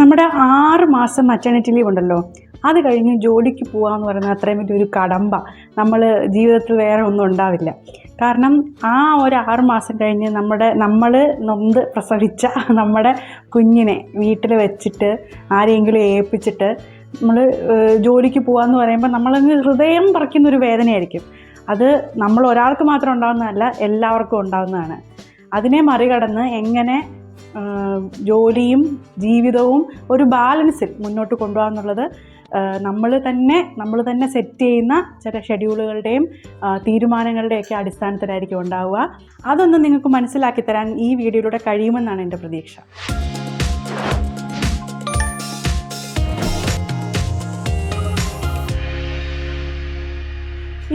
നമ്മുടെ ആറ് മാസം മറ്റേണിറ്റി ലീവ് ഉണ്ടല്ലോ. അത് കഴിഞ്ഞ് ജോലിക്ക് പോകാമെന്ന് പറയുന്നത് അത്രയും വലിയൊരു കടമ്പ. നമ്മൾ ജീവിതത്തിൽ വേറെ ഒന്നും ഉണ്ടാവില്ല. കാരണം ആ ഒരു ആറ് മാസം കഴിഞ്ഞ് നമ്മുടെ നമ്മൾ നൊന്ത് പ്രസവിച്ച നമ്മുടെ കുഞ്ഞിനെ വീട്ടിൽ വെച്ചിട്ട് ആരെങ്കിലും ഏൽപ്പിച്ചിട്ട് നമ്മൾ ജോലിക്ക് പോകാമെന്ന് പറയുമ്പോൾ നമ്മളങ്ങ് ഹൃദയം പറിക്കുന്നൊരു വേദനയായിരിക്കും. അത് നമ്മൾ ഒരാൾക്ക് മാത്രം ഉണ്ടാകുന്നതല്ല എല്ലാവർക്കും ഉണ്ടാകുന്നതാണ് അതിനെ മറികടന്ന് എങ്ങനെ ജോലിയും ജീവിതവും ഒരു ബാലൻസിൽ മുന്നോട്ട് കൊണ്ടുപോകാന്നുള്ളത് നമ്മൾ തന്നെ നമ്മൾ തന്നെ സെറ്റ് ചെയ്യുന്ന ചില ഷെഡ്യൂളുകളുടെയും തീരുമാനങ്ങളുടെയൊക്കെ അടിസ്ഥാനത്തിലായിരിക്കും ഉണ്ടാവുക. അതൊന്നും നിങ്ങൾക്ക് മനസ്സിലാക്കി തരാൻ ഈ വീഡിയോയിലൂടെ കഴിയുമെന്നാണ് എന്റെ പ്രതീക്ഷ.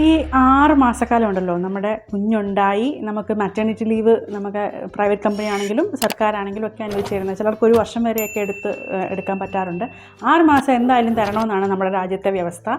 ഈ ആറ് മാസക്കാലം ഉണ്ടല്ലോ. നമ്മുടെ കുഞ്ഞുണ്ടായി നമുക്ക് മറ്റേണിറ്റി ലീവ് നമുക്ക് പ്രൈവറ്റ് കമ്പനി ആണെങ്കിലും സർക്കാരാണെങ്കിലും ഒക്കെ അനുവദിച്ച് തരുന്നത് ചിലർക്ക് ഒരു വർഷം വരെയൊക്കെ എടുത്ത് എടുക്കാൻ പറ്റാറുണ്ട്. ആറ് മാസം എന്തായാലും തരണമെന്നാണ് നമ്മുടെ രാജ്യത്തെ വ്യവസ്ഥ.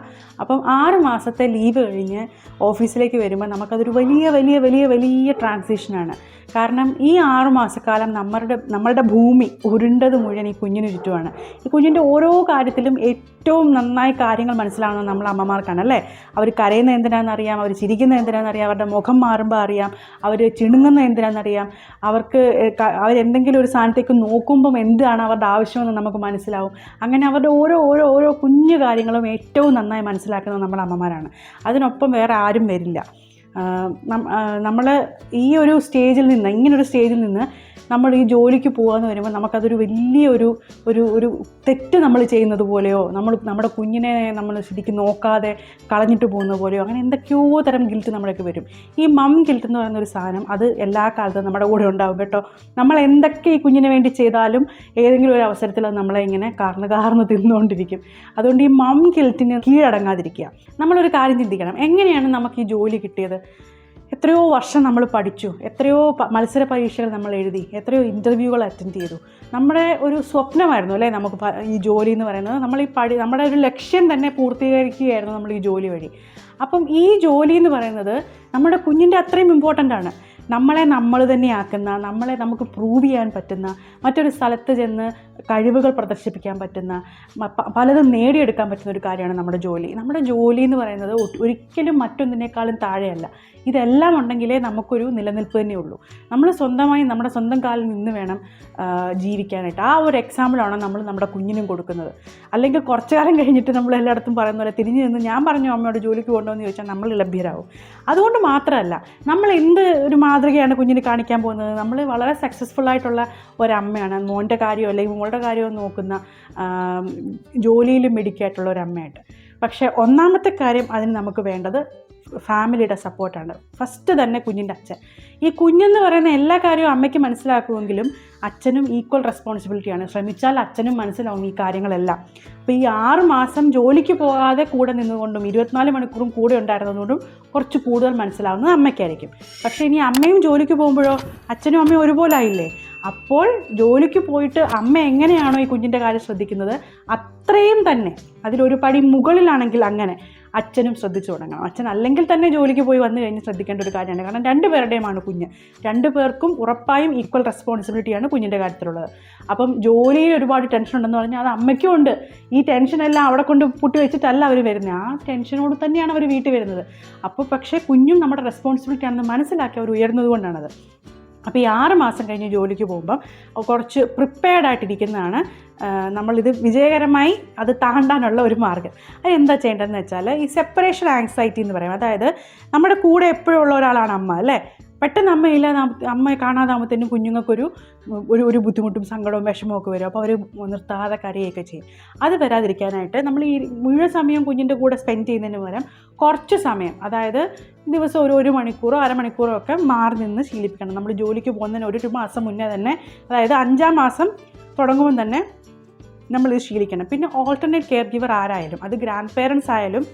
അപ്പം ആറ് മാസത്തെ ലീവ് കഴിഞ്ഞ് ഓഫീസിലേക്ക് വരുമ്പോൾ നമുക്കതൊരു വലിയ വലിയ വലിയ വലിയ ട്രാൻസിഷനാണ് കാരണം ഈ ആറു മാസക്കാലം നമ്മളുടെ നമ്മളുടെ ഭൂമി ഉരുണ്ടത് മുഴുവൻ ഈ കുഞ്ഞിന് ചുറ്റുമാണ്. ഈ കുഞ്ഞിന്റെ ഓരോ കാര്യത്തിലും ഏറ്റവും നന്നായി കാര്യങ്ങൾ മനസ്സിലാവുന്നത് നമ്മൾ അമ്മമാർക്കാണ് അല്ലേ? അവർ കരയുന്ന എന്തിനാണെന്നറിയാം അവർ ചിരിക്കുന്ന എന്തിനാണെന്നറിയാം അവരുടെ മുഖം മാറുമ്പോൾ അറിയാം അവർ ചിണുങ്ങുന്ന എന്തിനാണെന്നറിയാം അവർക്ക് അവരെന്തെങ്കിലും ഒരു സ്ഥാനത്തേക്ക് നോക്കുമ്പം എന്താണ് അവരുടെ ആവശ്യമെന്ന് നമുക്ക് മനസ്സിലാവും. അങ്ങനെ അവരുടെ ഓരോ ഓരോ ഓരോ കുഞ്ഞു കാര്യങ്ങളും ഏറ്റവും നന്നായി മനസ്സിലാക്കുന്നത് നമ്മുടെ അമ്മമാരാണ്. അതിനൊപ്പം വേറെ ആരും വരില്ല. നമ്മൾ ഈ ഒരു സ്റ്റേജിൽ നിന്ന് ഇങ്ങനൊരു സ്റ്റേജിൽ നിന്ന് നമ്മൾ ഈ ജോലിക്ക് പോകാമെന്ന് വരുമ്പോൾ നമുക്കതൊരു വലിയ ഒരു ഒരു തെറ്റ് നമ്മൾ ചെയ്യുന്നത് പോലെയോ നമ്മൾ നമ്മുടെ കുഞ്ഞിനെ നമ്മൾ ശരിക്കും നോക്കാതെ കളഞ്ഞിട്ട് പോകുന്ന പോലെയോ അങ്ങനെ എന്തൊക്കെയോ തരം ഗിൽറ്റ് നമ്മളൊക്കെ വരും. ഈ മം ഗിൽറ്റ് എന്ന് പറയുന്ന ഒരു സാധനം അത് എല്ലാ കാലത്തും നമ്മുടെ കൂടെ ഉണ്ടാവും കേട്ടോ. നമ്മൾ എന്തൊക്കെ ഈ കുഞ്ഞിന് വേണ്ടി ചെയ്താലും ഏതെങ്കിലും ഒരു അവസരത്തിൽ അത് നമ്മളെ ഇങ്ങനെ കാർന്ന് കാർന്ന് തിന്നുകൊണ്ടിരിക്കും. അതുകൊണ്ട് ഈ മം ഗിൽറ്റിന് കീഴടങ്ങാതിരിക്കുക. നമ്മളൊരു കാര്യം ചിന്തിക്കണം. എങ്ങനെയാണ് നമുക്ക് ഈ ജോലി കിട്ടിയത്? എത്രയോ വർഷം നമ്മൾ പഠിച്ചു. എത്രയോ മത്സര പരീക്ഷകൾ നമ്മൾ എഴുതി. എത്രയോ ഇന്റർവ്യൂകൾ അറ്റൻഡ് ചെയ്തു. നമ്മുടെ ഒരു സ്വപ്നമായിരുന്നു അല്ലേ നമുക്ക് ഈ ജോലി എന്ന് പറയുന്നത്. നമ്മൾ ഈ പഠി നമ്മുടെ ഒരു ലക്ഷ്യം തന്നെ പൂർത്തീകരിക്കുകയായിരുന്നു നമ്മൾ ഈ ജോലി വഴി. അപ്പം ഈ ജോലി എന്ന് പറയുന്നത് നമ്മുടെ കുഞ്ഞിന്റെ അത്രയും ഇമ്പോർട്ടന്റ് ആണ്. നമ്മളെ നമ്മൾ തന്നെ ആക്കുന്ന നമ്മളെ നമുക്ക് പ്രൂവ് ചെയ്യാൻ പറ്റുന്ന മറ്റൊരു സ്ഥലത്ത് ചെന്ന് കഴിവുകൾ പ്രദർശിപ്പിക്കാൻ പറ്റുന്ന പലതും നേടിയെടുക്കാൻ പറ്റുന്ന ഒരു കാര്യമാണ് നമ്മുടെ ജോലി. നമ്മുടെ ജോലി എന്ന് പറയുന്നത് ഒരിക്കലും മറ്റൊന്നിനേക്കാളും താഴെയല്ല. ഇതെല്ലാം ഉണ്ടെങ്കിലേ നമുക്കൊരു നിലനിൽപ്പ് തന്നെ ഉള്ളൂ. നമ്മൾ സ്വന്തമായി നമ്മുടെ സ്വന്തം കാലിൽ നിന്ന് വേണം ജീവിക്കാനായിട്ട്. ആ ഒരു എക്സാമ്പിളാണ് നമ്മൾ നമ്മുടെ കുഞ്ഞിനും കൊടുക്കുന്നത്. അല്ലെങ്കിൽ കുറച്ചു കാലം കഴിഞ്ഞിട്ട് നമ്മൾ എല്ലായിടത്തും പറയുന്ന പോലെ തിരിഞ്ഞു നിന്ന് ഞാൻ പറഞ്ഞു അമ്മയോട് ജോലിക്ക് കൊണ്ടുവന്ന് ചോദിച്ചാൽ നമ്മൾ ലഭ്യരാകും അതുകൊണ്ട് മാത്രമല്ല നമ്മൾ എന്ത് ഒരു മാതൃകയാണ് കുഞ്ഞിന് കാണിക്കാൻ പോകുന്നത്? നമ്മൾ വളരെ സക്സസ്ഫുൾ ആയിട്ടുള്ള ഒരമ്മയാണ്. മോന്റെ കാര്യമോ അല്ലെങ്കിൽ മോളുടെ കാര്യവും നോക്കുന്ന ജോലിയിലും മിടുക്കിയായിട്ടുള്ള ഒരു അമ്മയായിട്ട് പക്ഷേ ഒന്നാമത്തെ കാര്യം അതിന് നമുക്ക് വേണ്ടത് ഫാമിലിയുടെ സപ്പോർട്ടാണ്. ഫസ്റ്റ് തന്നെ കുഞ്ഞിന്റെ അച്ഛൻ. ഈ കുഞ്ഞെന്ന് പറയുന്ന എല്ലാ കാര്യവും അമ്മയ്ക്ക് മനസ്സിലാക്കുമെങ്കിലും അച്ഛനും ഈക്വൽ റെസ്പോൺസിബിലിറ്റിയാണ്. ശ്രമിച്ചാൽ അച്ഛനും മനസ്സിലാവും ഈ കാര്യങ്ങളെല്ലാം. അപ്പോൾ ഈ ആറ് മാസം ജോലിക്ക് പോകാതെ കൂടെ നിന്നുകൊണ്ടും ഇരുപത്തിനാല് മണിക്കൂറും കൂടെ ഉണ്ടായിരുന്നതുകൊണ്ടും കുറച്ച് കൂടുതൽ മനസ്സിലാവുന്നത് അമ്മയ്ക്കായിരിക്കും. പക്ഷേ ഇനി അമ്മയും ജോലിക്ക് പോകുമ്പോഴോ അച്ഛനും അമ്മയും ഒരുപോലെ ആയില്ലേ അപ്പോൾ ജോലിക്ക് പോയിട്ട് അമ്മ എങ്ങനെയാണോ ഈ കുഞ്ഞിന്റെ കാര്യം ശ്രദ്ധിക്കുന്നത്? അത്രയും തന്നെ. അതിലൊരു പടി മുകളിലാണെങ്കിൽ അങ്ങനെ. അച്ഛനും ശ്രദ്ധിച്ചു തുടങ്ങണം. അച്ഛൻ അല്ലെങ്കിൽ തന്നെ ജോലിക്ക് പോയി വന്നു കഴിഞ്ഞ് ശ്രദ്ധിക്കേണ്ട ഒരു കാര്യമാണ്. കാരണം രണ്ട് പേരുടെയുമാണ് കുഞ്ഞ്. രണ്ട് പേർക്കും ഉറപ്പായും ഈക്വൽ റെസ്പോൺസിബിലിറ്റിയാണ് കുഞ്ഞിന്റെ കാര്യത്തിലുള്ളത്. അപ്പം ജോലിയിൽ ഒരുപാട് ടെൻഷൻ ഉണ്ടെന്ന് പറഞ്ഞാൽ അത് അമ്മയ്ക്കും ഉണ്ട്. ഈ ടെൻഷനെല്ലാം അവിടെ കൊണ്ട് പൂട്ടി വെച്ചിട്ടല്ല അവർ വരുന്നത്. ആ ടെൻഷനോട് തന്നെയാണ് അവർ വീട്ടിൽ വരുന്നത്. അപ്പോൾ പക്ഷേ കുഞ്ഞും നമ്മുടെ റെസ്പോൺസിബിലിറ്റി ആണെന്ന് മനസ്സിലാക്കി അവർ ഉയർന്നത് കൊണ്ടാണത്. അപ്പോൾ ഈ ആറ് മാസം കഴിഞ്ഞ് ജോലിക്ക് പോകുമ്പം കുറച്ച് പ്രിപ്പയർഡ് ആയിട്ടിരിക്കുന്നതാണ് നമ്മളിത് വിജയകരമായി അത് താണ്ടാനുള്ള ഒരു മാർഗം അത് എന്താ ചെയ്യേണ്ടതെന്ന് വെച്ചാൽ ഈ സെപ്പറേഷൻ ആങ്സൈറ്റി എന്ന് പറയും. അതായത് നമ്മുടെ കൂടെ എപ്പോഴും ഉള്ള ഒരാളാണ് അമ്മ അല്ലേ? പെട്ടെന്ന് അമ്മയില്ല അമ്മയെ കാണാതാകുമ്പോഴത്തേനും കുഞ്ഞുങ്ങൾക്കൊരു ഒരു ഒരു ബുദ്ധിമുട്ടും സങ്കടവും വിഷമവും ഒക്കെ വരും. അപ്പോൾ അവർ നിർത്താതെ കരയൊക്കെ ചെയ്യും. അത് വരാതിരിക്കാനായിട്ട് നമ്മൾ ഈ മുഴുവൻ സമയം കുഞ്ഞിന്റെ കൂടെ സ്പെൻഡ് ചെയ്യുന്നതിന് പകരം കുറച്ച് സമയം അതായത് ദിവസം ഒരു ഒരു മണിക്കൂറോ അരമണിക്കൂറോ ഒക്കെ മാറി നിന്ന് ശീലിപ്പിക്കണം. നമ്മൾ ജോലിക്ക് പോകുന്നതിന് ഒരു മാസം മുന്നേ തന്നെ അതായത് അഞ്ചാം മാസം തുടങ്ങുമ്പോൾ തന്നെ നമ്മളിത് ശീലിക്കണം. പിന്നെ ഓൾട്ടർനേറ്റ് കെയർ ഗിവർ ആരായാലും അത് ഗ്രാൻഡ് പേരൻസ് ആയാലും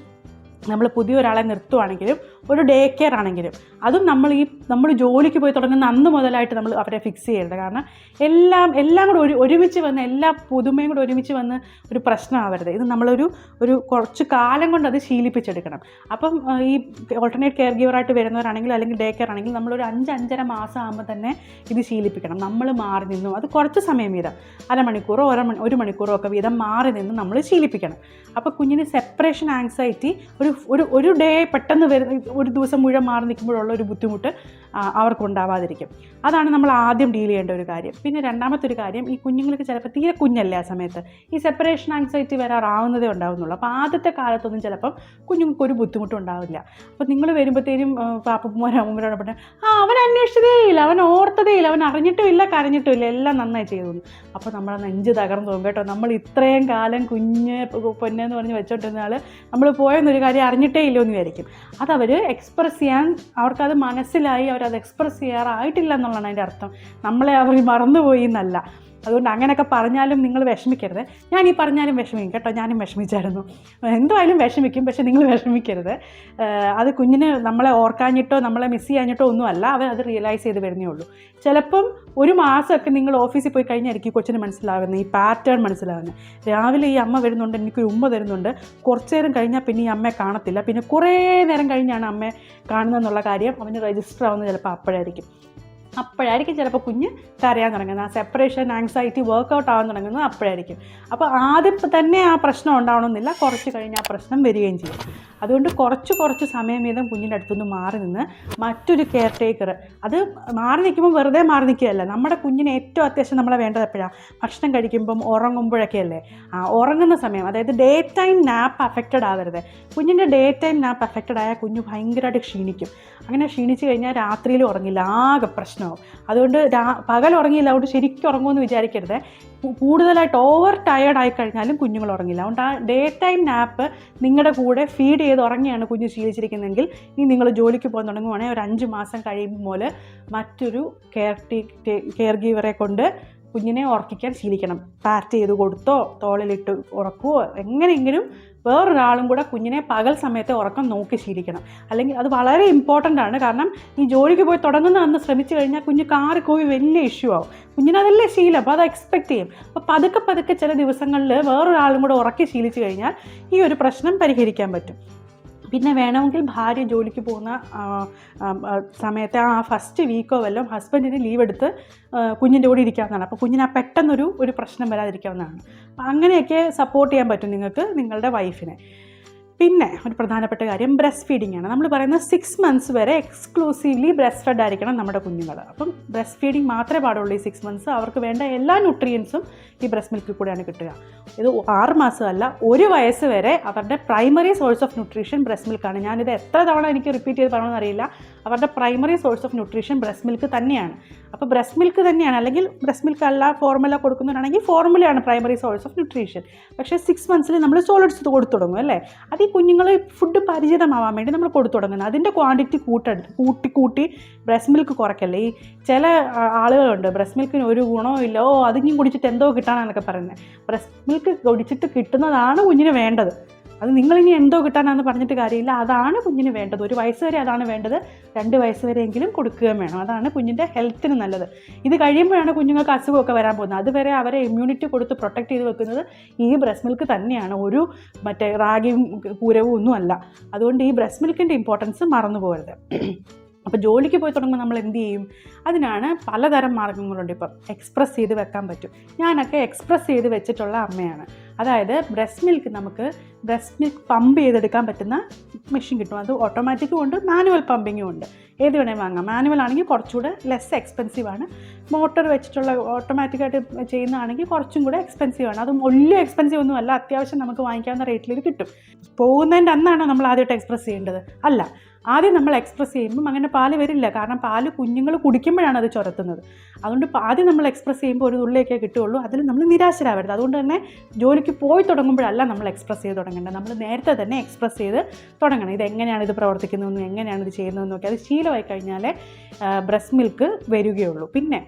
നമ്മൾ പുതിയൊരാളെ നിർത്തുവാണെങ്കിലും ഒരു ഡേ കെയർ ആണെങ്കിലും അതും നമ്മൾ ഈ നമ്മൾ ജോലിക്ക് പോയി തുടങ്ങുന്ന അന്ന് മുതലായിട്ട് നമ്മൾ അവരെ ഫിക്സ് ചെയ്യരുത്. കാരണം എല്ലാം എല്ലാം കൂടെ ഒരു ഒരുമിച്ച് വന്ന് എല്ലാ പുതുമയും കൂടെ ഒരുമിച്ച് വന്ന് ഒരു പ്രശ്നമാവരുത്. ഇത് നമ്മളൊരു ഒരു കുറച്ച് കാലം കൊണ്ട് അത് ശീലിപ്പിച്ചെടുക്കണം. അപ്പം ഈ ഓൾട്ടർനേറ്റ് കെയർ ഗീവറായിട്ട് വരുന്നവരാണെങ്കിൽ അല്ലെങ്കിൽ ഡേ കെയർ ആണെങ്കിൽ നമ്മളൊരു അഞ്ച് അഞ്ചര മാസം ആകുമ്പോൾ തന്നെ ഇത് ശീലിപ്പിക്കണം. നമ്മൾ മാറി നിന്നു. അത് കുറച്ച് സമയം വീതം. അരമണിക്കൂറോ ഒരു മണി ഒരു മണിക്കൂറോ ഒക്കെ വീതം മാറി നിന്ന് നമ്മൾ ശീലിപ്പിക്കണം. അപ്പോൾ കുഞ്ഞിന് സെപ്പറേഷൻ ആങ്സൈറ്റി ഒരു ഒരു ഒരു ഡേ പെട്ടെന്ന് വരുന്ന ഒരു ദിവസം മുഴുവൻ മാറി നിൽക്കുമ്പോഴുള്ള ഒരു ബുദ്ധിമുട്ട്. ആ, അവർക്ക് ഉണ്ടാവാതിരിക്കും അതാണ് നമ്മൾ ആദ്യം ഡീൽ ചെയ്യേണ്ട ഒരു കാര്യം. പിന്നെ രണ്ടാമത്തെ ഒരു കാര്യം ഈ കുഞ്ഞുങ്ങൾക്ക് ചിലപ്പോൾ തീരെ കുഞ്ഞല്ലേ ആ സമയത്ത്. ഈ സെപ്പറേഷൻ ആങ്സൈറ്റി വരാറാവുന്നതേ ഉണ്ടാവുന്നുള്ളൂ. അപ്പോൾ ആദ്യത്തെ കാലത്തൊന്നും ചിലപ്പം കുഞ്ഞുങ്ങൾക്ക് ഒരു ബുദ്ധിമുട്ടും ഉണ്ടാവില്ല. അപ്പോൾ നിങ്ങൾ വരുമ്പോഴത്തേനും പാപ്പമ്മമാരും അമ്മമാരോട് പറഞ്ഞാൽ ആ അവൻ അന്വേഷിച്ചതേ ഇല്ല. അവൻ ഓർത്തതേ ഇല്ല. അവൻ അറിഞ്ഞിട്ടും ഇല്ല കരഞ്ഞിട്ടും ഇല്ല. എല്ലാം നന്നായി ചെയ്തു അപ്പോൾ നമ്മളെ നെഞ്ച് തകർന്നു പോകും കേട്ടോ. നമ്മൾ ഇത്രയും കാലം കുഞ്ഞ് പൊന്നെന്ന് പറഞ്ഞ് വെച്ചോണ്ടിരുന്ന ആൾ നമ്മൾ പോയെന്നൊരു കാര്യം അറിഞ്ഞിട്ടേ ഇല്ലോ എന്ന് വിചാരിക്കും. അതവർ എക്സ്പ്രസ് ചെയ്യാൻ അവർക്കത് മനസ്സിലായി അവരത് എക്സ്പ്രസ് ചെയ്യാറായിട്ടില്ല എന്നുള്ളതാണ് അതിന്റെ അർത്ഥം. നമ്മളെ അവർ മറന്നുപോയി എന്നല്ല. അതുകൊണ്ട് അങ്ങനെയൊക്കെ പറഞ്ഞാലും നിങ്ങൾ വിഷമിക്കരുത്. ഞാൻ ഈ പറഞ്ഞാലും വിഷമിക്കും കേട്ടോ. ഞാനും വിഷമിച്ചായിരുന്നു. എന്തായാലും വിഷമിക്കും പക്ഷെ നിങ്ങൾ വിഷമിക്കരുത്. അത് കുഞ്ഞിനെ നമ്മളെ ഓർക്കാഞ്ഞിട്ടോ നമ്മളെ മിസ് ചെയ്യാഞ്ഞിട്ടോ ഒന്നുമല്ല. അവർ അത് റിയലൈസ് ചെയ്ത് വരുന്നേ ഉള്ളൂ. ചിലപ്പം ഒരു മാസമൊക്കെ നിങ്ങൾ ഓഫീസിൽ പോയി കഴിഞ്ഞായിരിക്കും കൊച്ചിന് മനസ്സിലാകുന്നത് ഈ പാറ്റേൺ മനസ്സിലാകുന്നത് രാവിലെ ഈ അമ്മ വരുന്നുണ്ട് എനിക്കൊരു ഉമ്മ തരുന്നുണ്ട്. കുറച്ച് നേരം കഴിഞ്ഞാൽ പിന്നെ ഈ അമ്മയെ കാണത്തില്ല. പിന്നെ കുറേ നേരം കഴിഞ്ഞാണ് അമ്മയെ കാണുന്നതെന്നുള്ള കാര്യം അവന് രജിസ്റ്റർ ആവുന്നത് ചിലപ്പോൾ അപ്പോഴായിരിക്കും. അപ്പോഴായിരിക്കും ചിലപ്പോൾ കുഞ്ഞ് കരയാൻ തുടങ്ങുന്നത്. ആ സെപ്പറേഷൻ ആങ്സൈറ്റി വർക്കൗട്ട് ആവാൻ തുടങ്ങുന്നത് അപ്പോഴായിരിക്കും. അപ്പോൾ ആദ്യം തന്നെ ആ പ്രശ്നം ഉണ്ടാവണമെന്നില്ല. കുറച്ച് കഴിഞ്ഞ് ആ പ്രശ്നം വരികയും ചെയ്യും. അതുകൊണ്ട് കുറച്ച് കുറച്ച് സമയം വീതം കുഞ്ഞിന്റെ അടുത്തുനിന്ന് മാറി നിന്ന് മറ്റൊരു കെയർ ടേക്കർ. അത് മാറി നിൽക്കുമ്പോൾ വെറുതെ മാറി നിൽക്കുകയല്ല. നമ്മുടെ കുഞ്ഞിന് ഏറ്റവും അത്യാവശ്യം നമ്മളെ വേണ്ടത് എപ്പോഴാണ് ഭക്ഷണം കഴിക്കുമ്പം ഉറങ്ങുമ്പോഴൊക്കെയല്ലേ? ആ ഉറങ്ങുന്ന സമയം. അതായത് ഡേ ടൈം നാപ്പ് അഫക്റ്റഡ് ആവരുത്. കുഞ്ഞിന്റെ ഡേ ടൈം നാപ്പ് അഫക്റ്റഡ് ആയാൽ കുഞ്ഞ് ഭയങ്കരമായിട്ട് ക്ഷീണിക്കും. അങ്ങനെ ക്ഷീണിച്ച് കഴിഞ്ഞാൽ രാത്രിയിൽ ഉറങ്ങില്ല. ആകെ പ്രശ്നമാവും. അതുകൊണ്ട് രാ പകൽ ഉറങ്ങിയില്ല. അതുകൊണ്ട് ശരിക്കും ഉറങ്ങുമെന്ന് വിചാരിക്കരുത്. കൂടുതലായിട്ട് ഓവർ ടയേർഡ് ആയി കഴിഞ്ഞാലും കുഞ്ഞുങ്ങൾ ഉറങ്ങില്ല. അതുകൊണ്ട് ആ ഡേ ടൈം നാപ്പ് നിങ്ങളുടെ കൂടെ ഫീഡ് ചെയ്ത് ഉറങ്ങിയാണ് കുഞ്ഞ് ശീലിച്ചിരിക്കുന്നതെങ്കിൽ ഇനി നിങ്ങൾ ജോലിക്ക് പോകാൻ തുടങ്ങുവാണെങ്കിൽ ഒരു അഞ്ച് മാസം കഴിയുമ്പോൾ മറ്റൊരു കെയർ ടീ കെയർ ഗീവറെ കൊണ്ട് കുഞ്ഞിനെ ഉറക്കിക്കാൻ ശീലിക്കണം. പാറ്റ് ചെയ്ത് കൊടുത്തോ തോളിലിട്ട് ഉറക്കുവോ എങ്ങനെയെങ്കിലും വേറൊരാളും കൂടെ കുഞ്ഞിനെ പകൽ സമയത്തെ ഉറക്കം നോക്കി ശീലിക്കണം. അല്ലെങ്കിൽ അത് വളരെ ഇമ്പോർട്ടന്റ് ആണ്. കാരണം ഈ ജോലിക്ക് പോയി തുടങ്ങുന്ന അന്ന് ശ്രമിച്ചു കഴിഞ്ഞാൽ കുഞ്ഞ് കാറി പോയി വലിയ ഇഷ്യൂ ആവും. കുഞ്ഞിന് അതല്ലേ ശീലം. അപ്പോൾ അത് എക്സ്പെക്ട് ചെയ്യും. അപ്പോൾ പതുക്കെ പതുക്കെ ചില ദിവസങ്ങളിൽ വേറൊരാളും കൂടെ ഉറക്കി ശീലിച്ചു കഴിഞ്ഞാൽ ഈ ഒരു പ്രശ്നം പരിഹരിക്കാൻ പറ്റും. പിന്നെ വേണമെങ്കിൽ ഭാര്യ ജോലിക്ക് പോകുന്ന സമയത്തെ ആ, ഫസ്റ്റ് വീക്കോ വല്ലതും ഹസ്ബൻഡിന് ലീവ് എടുത്ത് കുഞ്ഞിന്റെ കൂടെ ഇരിക്കാവുന്നതാണ്. അപ്പോൾ കുഞ്ഞിന് ആ പെട്ടെന്നൊരു ഒരു പ്രശ്നം വരാതിരിക്കാവുന്നതാണ്. അപ്പോൾ അങ്ങനെയൊക്കെ സപ്പോർട്ട് ചെയ്യാൻ പറ്റും നിങ്ങൾക്ക് നിങ്ങളുടെ വൈഫിനെ പിന്നെ ഒരു പ്രധാനപ്പെട്ട കാര്യം ബ്രസ്റ്റ് ഫീഡിംഗ് ആണ്. നമ്മൾ പറയുന്നത് സിക്സ് മന്ത്സ് വരെ എക്സ്ക്ലൂസീവ്ലി ബ്രസ്റ്റ് ഫെഡ് ആയിരിക്കണം നമ്മുടെ കുഞ്ഞുങ്ങൾ. അപ്പം ബ്രസ്റ്റ് ഫീഡിംഗ് മാത്രമേ പാടുള്ളൂ ഈ സിക്സ് മന്ത്സ് അവർക്ക് വേണ്ട എല്ലാ ന്യൂട്രിയൻസും ഈ ബ്രസ്റ്റ് മിൽക്കിൽ കൂടെയാണ് കിട്ടുക. ഇത് ആറ് മാസമല്ല ഒരു വയസ്സ് വരെ അവരുടെ primary source of nutrition breast മിൽക്കാണ് ഞാനിത് എത്ര തവണ എനിക്ക് റിപ്പീറ്റ് ചെയ്ത് പറയണമെന്ന് അറിയില്ല. അവരുടെ primary source of nutrition breast milk തന്നെയാണ്. അപ്പോൾ ബ്രസ്റ്റ് മിൽക്ക് തന്നെയാണ്. അല്ലെങ്കിൽ ബ്രസ്റ്റ് മിൽക്ക് അല്ല ഫോർമുല കൊടുക്കുന്നവരാണെങ്കിൽ ഫോർമുലയാണ് പ്രൈമറി സോഴ്സ് ഓഫ് ന്യൂട്രീഷൻ പക്ഷേ സിക്സ് മന്ത്സിൽ നമ്മൾ സോളിഡ്സ് കൊടുത്തു തുടങ്ങും അല്ലേ? അത് ഈ കുഞ്ഞുങ്ങൾ ഫുഡ് പരിചിതമാവാൻ വേണ്ടി നമ്മൾ കൊടുത്തു തുടങ്ങുന്നത്. അതിന്റെ ക്വാണ്ടിറ്റി കൂട്ട കൂട്ടി കൂട്ടി ബ്രസ്റ്റ് മിൽക്ക് കുറയ്ക്കല്ലേ? ഈ ചില ആളുകളുണ്ട്. ബ്രസ്റ്റ് മിൽക്കിന് ഒരു ഗുണവും ഇല്ല. ഓ അതിങ്ങും കുടിച്ചിട്ട് എന്തോ കിട്ടാനാണെന്നൊക്കെ പറയുന്നത്. ബ്രസ്റ്റ് മിൽക്ക് കുടിച്ചിട്ട് കിട്ടുന്നതാണ് കുഞ്ഞിന് വേണ്ടത്. അത് നിങ്ങളിനി എന്തോ കിട്ടാനാണെന്ന് പറഞ്ഞിട്ട് കാര്യമില്ല. അതാണ് കുഞ്ഞിന് വേണ്ടത്. ഒരു വയസ്സ് വരെ അതാണ് വേണ്ടത്. രണ്ട് വയസ്സ് വരെയെങ്കിലും കൊടുക്കുകയും വേണം. അതാണ് കുഞ്ഞിന്റെ ഹെൽത്തിന് നല്ലത്. ഇത് കഴിയുമ്പോഴാണ് കുഞ്ഞുങ്ങൾക്ക് അസുഖമൊക്കെ വരാൻ പോകുന്നത്. അതുവരെ അവരെ ഇമ്മ്യൂണിറ്റി കൊടുത്ത് പ്രൊട്ടക്റ്റ് ചെയ്ത് വെക്കുന്നത് ഈ ബ്രസ്റ്റ് മിൽക്ക് തന്നെയാണ്. ഒരു മറ്റേ റാഗിയും പൂരവും ഒന്നുമല്ല അതുകൊണ്ട് ഈ ബ്രസ്റ്റ് മിൽക്കിന്റെ ഇമ്പോർട്ടൻസ് മറന്നു പോകരുത്. അപ്പോൾ ജോലിക്ക് പോയി തുടങ്ങുമ്പോൾ നമ്മൾ എന്ത് ചെയ്യും? അതിനാണ് പലതരം മാർഗങ്ങളുണ്ട് ഇപ്പം. എക്സ്പ്രസ് ചെയ്ത് വെക്കാൻ പറ്റും. ഞാനൊക്കെ എക്സ്പ്രസ് ചെയ്ത് വെച്ചിട്ടുള്ള അമ്മയാണ്. അതായത് ബ്രസ്റ്റ് മിൽക്ക് നമുക്ക് ബ്രസ്റ്റ് മിൽക്ക് പമ്പ് ചെയ്തെടുക്കാൻ പറ്റുന്ന മെഷീൻ കിട്ടും. അത് ഓട്ടോമാറ്റിക്കും ഉണ്ട് മാനുവൽ പമ്പിങ്ങും ഉണ്ട്. ഏത് വേണേൽ വാങ്ങാം. മാനുവൽ ആണെങ്കിൽ കുറച്ചുകൂടെ ലെസ് എക്സ്പെൻസീവ് ആണ്. മോട്ടർ വെച്ചിട്ടുള്ള ഓട്ടോമാറ്റിക്കായിട്ട് ചെയ്യുന്നതാണെങ്കിൽ കുറച്ചും കൂടെ എക്സ്പെൻസീവ് ആണ്. അത് വലിയ എക്സ്പെൻസീവ് ഒന്നും അല്ല. അത്യാവശ്യം നമുക്ക് വാങ്ങിക്കാവുന്ന റേറ്റിൽ ഇത് കിട്ടും. പോകുന്നതിന്റെ അന്നാണോ നമ്മൾ ആദ്യമായിട്ട് എക്സ്പ്രസ് ചെയ്യേണ്ടത്. അല്ല ആദ്യം നമ്മൾ എക്സ്പ്രസ് ചെയ്യുമ്പം അങ്ങനെ പാൽ വരില്ല. കാരണം പാൽ കുഞ്ഞുങ്ങൾ കുടിക്കുമ്പോഴാണ് അത് ചുരത്തുന്നത്. അതുകൊണ്ട് ആദ്യം നമ്മൾ എക്സ്പ്രസ് ചെയ്യുമ്പോൾ ഒരു ഉള്ളിലേക്കേ കിട്ടുകയുള്ളൂ. അതിൽ നമ്മൾ നിരാശരാവരുത്. അതുകൊണ്ട് തന്നെ ജോലിക്ക് പോയി തുടങ്ങുമ്പോഴല്ല നമ്മൾ എക്സ്പ്രസ് ചെയ്ത് തുടങ്ങേണ്ടത്. നമ്മൾ നേരത്തെ തന്നെ എക്സ്പ്രസ് ചെയ്ത് തുടങ്ങണം. ഇത് എങ്ങനെയാണ് ഇത് പ്രവർത്തിക്കുന്നതെന്നും എങ്ങനെയാണ് ഇത് ചെയ്യുന്നതെന്നും ഒക്കെ. അത് ശീലമായി കഴിഞ്ഞാലേ ബ്രസ്റ്റ് മിൽക്ക് വരികയുള്ളൂ. പിന്നെ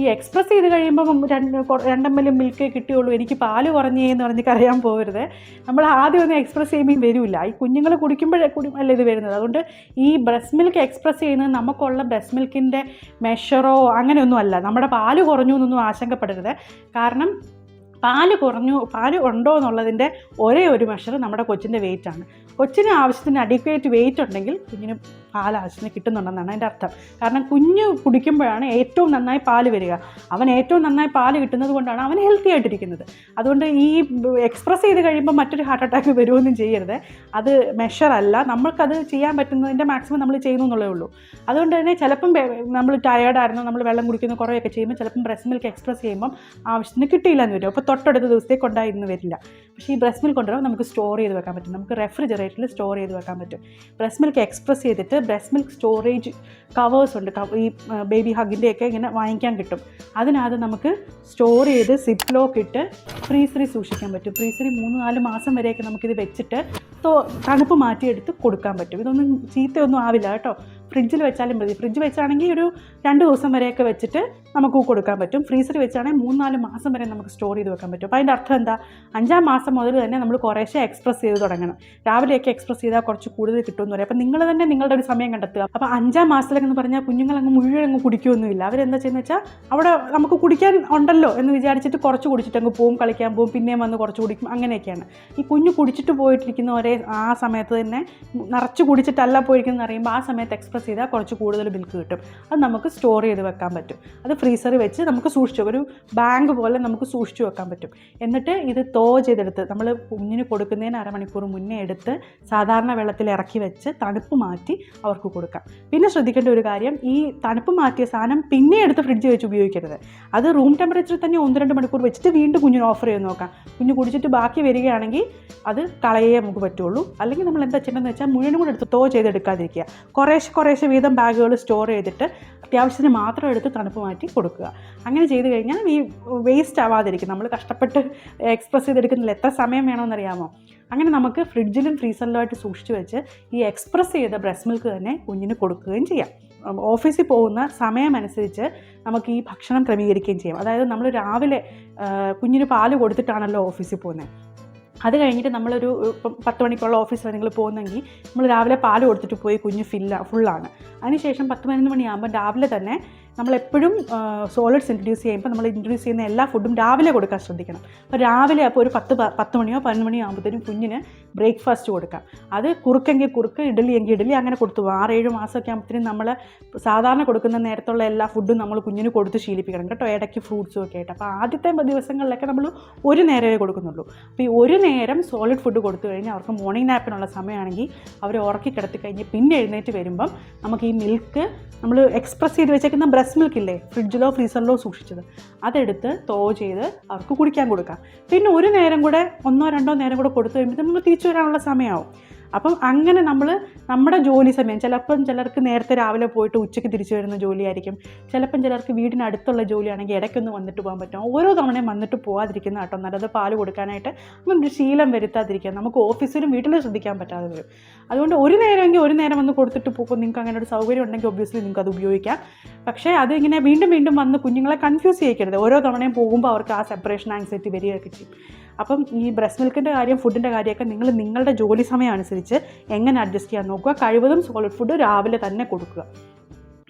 ഈ എക്സ്പ്രസ് ചെയ്ത് കഴിയുമ്പം രണ്ട് രണ്ടമ്മലും മിൽക്കേ കിട്ടിയുള്ളൂ. എനിക്ക് പാൽ കുറഞ്ഞേ എന്ന് പറഞ്ഞ് കരയാൻ പോകരുത്. നമ്മൾ ആദ്യം ഒന്നും എക്സ്പ്രസ് ചെയ്യുമ്പോൾ വരില്ല ഈ കുഞ്ഞുങ്ങൾ കുടിക്കുമ്പോഴേ കുടി അല്ല ഇത് വരുന്നത്? അതുകൊണ്ട് ഈ ബ്രസ്റ്റ് മിൽക്ക് എക്സ്പ്രസ് ചെയ്യുന്നത് നമുക്കുള്ള ബ്രസ്റ്റ് മിൽക്കിന്റെ മെഷറോ അങ്ങനെയൊന്നും അല്ല. നമ്മുടെ പാൽ കുറഞ്ഞു എന്നൊന്നും ആശങ്കപ്പെടരുത്. കാരണം പാൽ കുറഞ്ഞു പാൽ ഉണ്ടോ എന്നുള്ളതിന്റെ ഒരേ ഒരു മെഷർ നമ്മുടെ കൊച്ചിന്റെ വെയിറ്റാണ് കൊച്ചിന് ആവശ്യത്തിന് അഡിക്വേറ്റ് വെയിറ്റ് ഉണ്ടെങ്കിൽ കുഞ്ഞിന് പാൽ ആവശ്യത്തിന് കിട്ടുന്നുണ്ടെന്നാണ് അതിന്റെ അർത്ഥം. കാരണം കുഞ്ഞ് കുടിക്കുമ്പോഴാണ് ഏറ്റവും നന്നായി പാൽ വരിക. അവൻ ഏറ്റവും നന്നായി പാൽ കിട്ടുന്നത് കൊണ്ടാണ് അവൻ ഹെൽത്തി ആയിട്ടിരിക്കുന്നത്. അതുകൊണ്ട് ഈ എക്സ്പ്രസ് ചെയ്ത് കഴിയുമ്പോൾ മറ്റൊരു ഹാർട്ട് അറ്റാക്ക് വരുമൊന്നും ചെയ്യരുത്. അത് മെഷറല്ല നമ്മൾക്കത് ചെയ്യാൻ പറ്റുന്നതിന്റെ മാക്സിമം നമ്മൾ ചെയ്യുന്നു എന്നുള്ളേ ഉള്ളൂ. അതുകൊണ്ട് തന്നെ ചിലപ്പം നമ്മൾ ടയേർഡായിരുന്നു നമ്മൾ വെള്ളം കുടിക്കുന്ന കുറേയൊക്കെ ചെയ്യുമ്പോൾ ചിലപ്പം ബ്രസ്റ്റ് മിൽക്ക് എക്സ്പ്രസ് ചെയ്യുമ്പം ആവശ്യത്തിന് കിട്ടിയില്ല എന്ന് വരും. അപ്പോൾ തൊട്ടടുത്ത ദിവസത്തേക്ക് ഉണ്ടായിരുന്നു വരില്ല. പക്ഷേ ഈ ബ്രസ്റ്റ് മിൽക്ക് കൊണ്ടുവരുമ്പോൾ നമുക്ക് സ്റ്റോർ ചെയ്ത് വെക്കാൻ പറ്റും. നമുക്ക് റെഫ്രിജറേറ്ററിൽ സ്റ്റോർ ചെയ്ത് വെക്കാൻ പറ്റും. ബ്രസ്റ്റ് മിൽക്ക് എക്സ്പ്രസ് ചെയ്തിട്ട് ബ്രസ്റ്റ് മിൽക്ക് സ്റ്റോറേജ് കവേഴ്സ് ഉണ്ട്. ഈ ബേബി ഹഗിന്റെയൊക്കെ ഇങ്ങനെ വാങ്ങിക്കാൻ കിട്ടും. അതിനകത്ത് നമുക്ക് സ്റ്റോർ ചെയ്ത് സിപ്പ് ലോക്ക് ഇട്ട് ഫ്രീസറി സൂക്ഷിക്കാൻ പറ്റും. ഫ്രീസറി മൂന്ന് നാല് മാസം വരെയൊക്കെ നമുക്കിത് വെച്ചിട്ട് തണുപ്പ് മാറ്റിയെടുത്ത് കൊടുക്കാൻ പറ്റും. ഇതൊന്നും ചീത്തയൊന്നും ആവില്ല കേട്ടോ. ഫ്രിഡ്ജിൽ വെച്ചാലും മതി. ഫ്രിഡ്ജ് വെച്ചാണെങ്കിൽ ഒരു രണ്ട് ദിവസം വരെയൊക്കെ വെച്ചിട്ട് നമുക്ക് കൊടുക്കാൻ പറ്റും. ഫ്രീസറിൽ വെച്ചാണെങ്കിൽ മൂന്ന് നാല് മാസം വരെ നമുക്ക് സ്റ്റോർ ചെയ്ത് വെക്കാൻ പറ്റും. അപ്പോൾ അതിന്റെ അർത്ഥം എന്താ? അഞ്ചാം മാസം മുതൽ തന്നെ നമ്മൾ കുറേശ്ശെ എക്സ്പ്രസ് ചെയ്ത് തുടങ്ങണം. രാവിലെയൊക്കെ എക്സ്പ്രസ് ചെയ്താൽ കുറച്ച് കൂടുതൽ കിട്ടുമെന്ന് പറയും. അപ്പോൾ നിങ്ങൾ തന്നെ നിങ്ങളുടെ ഒരു സമയം കണ്ടെത്തുക. അപ്പോൾ അഞ്ചാം മാസത്തിലൊക്കെ എന്ന് പറഞ്ഞാൽ കുഞ്ഞുങ്ങളങ്ങ് മുഴുവൻ അങ്ങ് കുടിക്കുകയൊന്നുമില്ല അവരെന്താ ചെയ്യുന്നത് വെച്ചാൽ അവിടെ നമുക്ക് കുടിക്കാൻ ഉണ്ടല്ലോ എന്ന് വിചാരിച്ചിട്ട് കുറച്ച് കുടിച്ചിട്ട് അങ്ങ് പോവും കളിക്കാൻ പോവും പിന്നെയും വന്ന് കുറച്ച് കുടിക്കും അങ്ങനെയൊക്കെയാണ്. ഈ കുഞ്ഞ് കുടിച്ചിട്ട് പോയിട്ടിരിക്കുന്നവരെ ആ സമയത്ത് തന്നെ നിറച്ച് കുടിച്ചിട്ടല്ല പോയിരിക്കുന്നത് അറിയുമ്പോൾ ആ സമയത്ത് എക്സ്പ്രസ് ചെയ്താൽ കുറച്ച് കൂടുതൽ ബിൽക്ക് കിട്ടും. അത് നമുക്ക് സ്റ്റോർ ചെയ്ത് വെക്കാൻ പറ്റും. അത് ഫ്രീസറിൽ വെച്ച് നമുക്ക് സൂക്ഷിച്ചു ഒരു ബാങ്ക് പോലെ നമുക്ക് സൂക്ഷിച്ചു വെക്കാൻ പറ്റും. എന്നിട്ട് ഇത് തോ ചെയ്തെടുത്ത് നമ്മൾ കുഞ്ഞിന് കൊടുക്കുന്നതിന് അരമണിക്കൂർ മുന്നേ എടുത്ത് സാധാരണ വെള്ളത്തിൽ ഇറക്കി വെച്ച് തണുപ്പ് മാറ്റി അവർക്ക് കൊടുക്കാം. പിന്നെ ശ്രദ്ധിക്കേണ്ട ഒരു കാര്യം ഈ തണുപ്പ് മാറ്റിയ സാധനം പിന്നെ എടുത്ത് ഫ്രിഡ്ജ് വെച്ച് ഉപയോഗിക്കരുത്. അത് റൂം ടെമ്പറേച്ചറിൽ തന്നെ ഒന്ന് രണ്ട് മണിക്കൂർ വെച്ചിട്ട് വീണ്ടും കുഞ്ഞിന് ഓഫർ ചെയ്ത് നോക്കാം. കുഞ്ഞ് കുടിച്ചിട്ട് ബാക്കി വരികയാണെങ്കിൽ അത് കളയേ നമുക്ക് പറ്റുള്ളൂ. അല്ലെങ്കിൽ നമ്മൾ എന്താ ചെയ്യേണ്ടതെന്ന് വെച്ചാൽ മുഴുവനും കൂടെ എടുത്ത് തോ ചെയ്തെടുക്കാതിരിക്കുക. കുറേശ്ശെ കുറേശ്ശെ വീതം ബാഗുകൾ സ്റ്റോർ ചെയ്തിട്ട് അത്യാവശ്യത്തിന് മാത്രം എടുത്ത് തണുപ്പ് മാറ്റി കൊടുക്കുക. അങ്ങനെ ചെയ്ത് കഴിഞ്ഞാൽ ഈ വേസ്റ്റ് ആവാതിരിക്കും. നമ്മൾ കഷ്ടപ്പെട്ട് എക്സ്പ്രസ് ചെയ്തെടുക്കുന്നില്ല എത്ര സമയം വേണമെന്നറിയാമോ അങ്ങനെ നമുക്ക് ഫ്രിഡ്ജിലും ഫ്രീസറിലുമായിട്ട് സൂക്ഷിച്ചു വെച്ച് ഈ എക്സ്പ്രസ് ചെയ്ത ബ്രസ്റ്റ് മിൽക്ക് തന്നെ കുഞ്ഞിന് കൊടുക്കുകയും ചെയ്യാം. ഓഫീസിൽ പോകുന്ന സമയമനുസരിച്ച് നമുക്ക് ഈ ഭക്ഷണം ക്രമീകരിക്കുകയും ചെയ്യാം. അതായത് നമ്മൾ രാവിലെ കുഞ്ഞിന് പാൽ കൊടുത്തിട്ടാണല്ലോ ഓഫീസിൽ പോകുന്നത്. അത് കഴിഞ്ഞിട്ട് നമ്മളൊരു ഇപ്പം പത്ത് മണിക്കുള്ള ഓഫീസിൽ നിങ്ങൾ പോകുന്നെങ്കിൽ നമ്മൾ രാവിലെ പാൽ കൊടുത്തിട്ട് പോയി കുഞ്ഞ് ഫില്ല ഫുള്ളാണ് അതിനുശേഷം പത്ത് പതിനൊന്ന് മണിയാകുമ്പോൾ രാവിലെ തന്നെ നമ്മളെപ്പോഴും സോളിഡ്സ് ഇൻട്രൊഡ്യൂസ് ചെയ്യുമ്പോൾ നമ്മൾ ഇൻട്രൊഡ്യൂസ് ചെയ്യുന്ന എല്ലാ ഫുഡും രാവിലെ കൊടുക്കാൻ ശ്രദ്ധിക്കണം. അപ്പോൾ രാവിലെ അപ്പോൾ ഒരു പത്ത് പത്ത് മണിയോ പതിനൊന്ന് മണിയോ ആകുമ്പോഴത്തേനും കുഞ്ഞിന് ബ്രേക്ക്ഫാസ്റ്റ് കൊടുക്കാം. അത് കുറുക്കെങ്കിൽ കുറുക്ക് ഇഡലി എങ്കിൽ ഇഡലി അങ്ങനെ കൊടുത്തു. ആറേഴ് മാസമൊക്കെ ആകുമ്പോഴത്തേനും നമ്മൾ സാധാരണ കൊടുക്കുന്ന നേരത്തുള്ള എല്ലാ ഫുഡും നമ്മൾ കുഞ്ഞിന് കൊടുത്ത് ശീലിപ്പിക്കണം കേട്ടോ ഇടയ്ക്ക് ഫ്രൂട്ട്സും ഒക്കെ ആയിട്ട്. അപ്പോൾ ആദ്യത്തെ ദിവസങ്ങളിലൊക്കെ നമ്മൾ ഒരു നേരമേ കൊടുക്കുന്നുള്ളൂ. അപ്പോൾ ഈ ഒരു നേരം സോളിഡ് ഫുഡ് കൊടുത്തു കഴിഞ്ഞാൽ അവർക്ക് മോർണിംഗ് നാപ്പിനുള്ള സമയമാണെങ്കിൽ അവർ ഉറക്കി കിടത്തി കഴിഞ്ഞ് പിന്നെ എഴുന്നേറ്റ് വരുമ്പം നമുക്ക് ഈ മിൽക്ക് നമ്മൾ എക്സ്പ്രസ് ചെയ്ത് വെച്ചേക്കുന്ന ബ്രസ്റ്റ് മിൽക്ക് ഇല്ലേ ഫ്രിഡ്ജിലോ ഫ്രീസറിലോ സൂക്ഷിച്ചത്. അതെടുത്ത് തോ ചെയ്ത് അവർക്ക് കുടിക്കാൻ കൊടുക്കാം. പിന്നെ ഒരു നേരം കൂടെ ഒന്നോ രണ്ടോ നേരം കൂടെ കൊടുത്തു കഴിയുമ്പോൾ നമ്മൾ തിരിച്ചു വരാനുള്ള സമയമാവും അപ്പം അങ്ങനെ നമ്മൾ നമ്മുടെ ജോലി സമയം ചിലപ്പം ചിലർക്ക് നേരത്തെ രാവിലെ പോയിട്ട് ഉച്ചയ്ക്ക് തിരിച്ചു വരുന്ന ജോലിയായിരിക്കും. ചിലപ്പം ചിലർക്ക് വീടിനടുത്തുള്ള ജോലിയാണെങ്കിൽ ഇടയ്ക്കൊന്ന് വന്നിട്ട് പോകാൻ പറ്റും. ഓരോ തവണയും വന്നിട്ട് പോകാതിരിക്കുന്ന കേട്ടോ നല്ലത് പാൽ കൊടുക്കാനായിട്ട്. നമ്മളൊരു ശീലം വരുത്താതിരിക്കുക. നമുക്ക് ഓഫീസിലും വീട്ടിലും ശ്രദ്ധിക്കാൻ പറ്റാതെ വരും. അതുകൊണ്ട് ഒരു നേരമെങ്കിൽ ഒരു നേരം വന്ന് കൊടുത്തിട്ട് പോകും. നിങ്ങൾക്ക് അങ്ങനെ ഒരു സൗകര്യം ഉണ്ടെങ്കിൽ ഒബ്വിയസ്ലി നിങ്ങൾക്ക് അത് ഉപയോഗിക്കാം. പക്ഷേ അതിങ്ങനെ വീണ്ടും വീണ്ടും വന്ന് കുഞ്ഞുങ്ങളെ കൺഫ്യൂസ് ചെയ്യിക്കരുത്. ഓരോ തവണയും പോകുമ്പോൾ അവർക്ക് ആ സെപ്പറേഷൻ ആൻസൈറ്റി വരികയൊക്കെ ചെയ്യും. അപ്പം ഈ ബ്രസ്റ്റ് മിൽക്കിന്റെ കാര്യം ഫുഡിന്റെ കാര്യമൊക്കെ നിങ്ങൾ നിങ്ങളുടെ ജോലി സമയം അനുസരിച്ച് എങ്ങനെ അഡ്ജസ്റ്റ് ചെയ്യാൻ നോക്കുക. കഴിവതും സോളിഡ് ഫുഡ് രാവിലെ തന്നെ കൊടുക്കുക.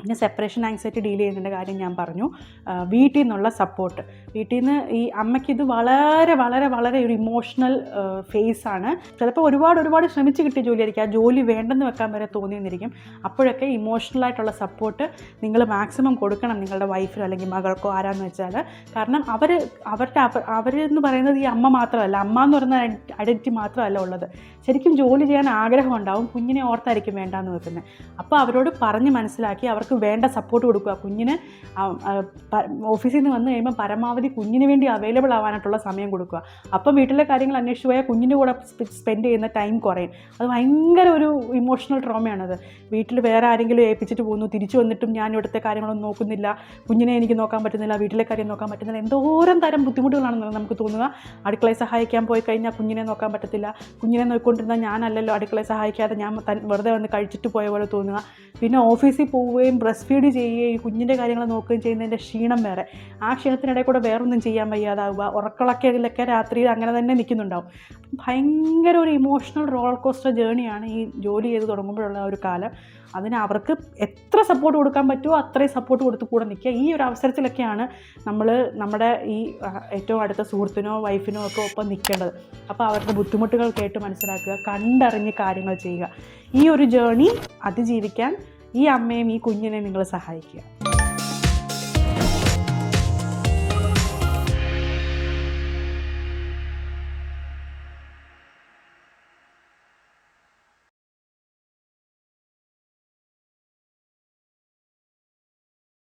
പിന്നെ സെപ്പറേഷൻ ആങ്സൈറ്റി ഡീൽ ചെയ്യുന്നതിന്റെ കാര്യം ഞാൻ പറഞ്ഞു. വീട്ടിൽ നിന്നുള്ള സപ്പോർട്ട് വീട്ടിൽ നിന്ന് ഈ അമ്മയ്ക്ക് ഇത് വളരെ വളരെ വളരെ ഒരു ഇമോഷണൽ ഫേസ് ആണ്. ചിലപ്പോൾ ഒരുപാട് ഒരുപാട് ശ്രമിച്ച് കിട്ടിയ ജോലിയായിരിക്കും. ആ ജോലി വേണ്ടെന്ന് വെക്കാൻ വരെ തോന്നിയെന്നിരിക്കും. അപ്പോഴൊക്കെ ഇമോഷണൽ ആയിട്ടുള്ള സപ്പോർട്ട് നിങ്ങൾ മാക്സിമം കൊടുക്കണം നിങ്ങളുടെ വൈഫിനോ അല്ലെങ്കിൽ മകൾക്കോ ആരാന്ന് വെച്ചാൽ കാരണം അവർ അവരുടെ അവർ അവരെന്ന് പറയുന്നത് ഈ അമ്മ മാത്രമല്ല. അമ്മ എന്ന് പറയുന്ന ഐഡന്റിറ്റി മാത്രമല്ല ഉള്ളത്. ശരിക്കും ജോലി ചെയ്യാൻ ആഗ്രഹം ഉണ്ടാവും. കുഞ്ഞിനെ ഓർത്തായിരിക്കും വേണ്ടാന്ന് വെക്കുന്നത്. അപ്പോൾ അവരോട് പറഞ്ഞ് മനസ്സിലാക്കി അവർക്ക് വേണ്ട സപ്പോർട്ട് കൊടുക്കുക. കുഞ്ഞിന് ഓഫീസിൽ നിന്ന് വന്നു കഴിയുമ്പോൾ പരമാവധി കുഞ്ഞിന് വേണ്ടി അവൈലബിൾ ആവാനായിട്ടുള്ള സമയം കൊടുക്കുക. അപ്പം വീട്ടിലെ കാര്യങ്ങൾ അന്വേഷിച്ച് പോയാൽ കുഞ്ഞിന്റെ കൂടെ സ്പെൻഡ് ചെയ്യുന്ന ടൈം കുറയും. അത് ഭയങ്കര ഒരു ഇമോഷണൽ ട്രോമയാണത് വീട്ടിൽ വേറെ ആരെങ്കിലും ഏൽപ്പിച്ചിട്ട് പോകുന്നു തിരിച്ചു വന്നിട്ടും ഞാൻ ഇവിടുത്തെ കാര്യങ്ങളൊന്നും നോക്കുന്നില്ല. കുഞ്ഞിനെ എനിക്ക് നോക്കാൻ പറ്റുന്നില്ല വീട്ടിലെ കാര്യം നോക്കാൻ പറ്റുന്നില്ല. എന്തോരം തരം ബുദ്ധിമുട്ടുകളാണെന്ന് നമുക്ക് തോന്നുക. അടുക്കളയെ സഹായിക്കാൻ പോയി കഴിഞ്ഞാൽ കുഞ്ഞിനെ നോക്കാൻ പറ്റത്തില്ല. കുഞ്ഞിനെ നോക്കിക്കൊണ്ടിരുന്നാൽ ഞാനല്ലല്ലോ അടുക്കളയെ സഹായിക്കാതെ ഞാൻ വെറുതെ വന്ന് കഴിച്ചിട്ട് പോയ പോലെ തോന്നുക. പിന്നെ ഓഫീസിൽ പോവുകയും ബ്രസ്റ്റ് ഫീഡ് ചെയ്യുകയും കുഞ്ഞിന്റെ കാര്യങ്ങൾ നോക്കുകയും ചെയ്യുന്നതിന്റെ ക്ഷീണം വേറെ. ആ ക്ഷീണത്തിനിടയിൽ കൂടെ വേറൊന്നും ചെയ്യാൻ വയ്യാതാവുക. ഉറക്കളൊക്കെ രാത്രിയിൽ അങ്ങനെ തന്നെ നിൽക്കുന്നുണ്ടാവും. ഭയങ്കര ഒരു ഇമോഷണൽ റോളർ കോസ്റ്റർ ജേണിയാണ് ഈ ജോലി ചെയ്ത് തുടങ്ങുമ്പോഴുള്ള ഒരു കാലം. അതിന് അവർക്ക് എത്ര സപ്പോർട്ട് കൊടുക്കാൻ പറ്റുമോ അത്രയും സപ്പോർട്ട് കൊടുത്ത് കൂടെ നിൽക്കുക. ഈ ഒരു അവസരത്തിലൊക്കെയാണ് നമ്മൾ നമ്മുടെ ഈ ഏറ്റവും അടുത്ത സുഹൃത്തിനോ വൈഫിനോ ഒക്കെ ഒപ്പം നിൽക്കേണ്ടത്. അപ്പോൾ അവരുടെ ബുദ്ധിമുട്ടുകൾ കേട്ട് മനസ്സിലാക്കുക കണ്ടറിഞ്ഞ് കാര്യങ്ങൾ ചെയ്യുക. ഈ ഒരു ജേണി അതിജീവിക്കാൻ ഈ അമ്മയും ഈ കുഞ്ഞിനെ നിങ്ങൾ സഹായിക്കുക.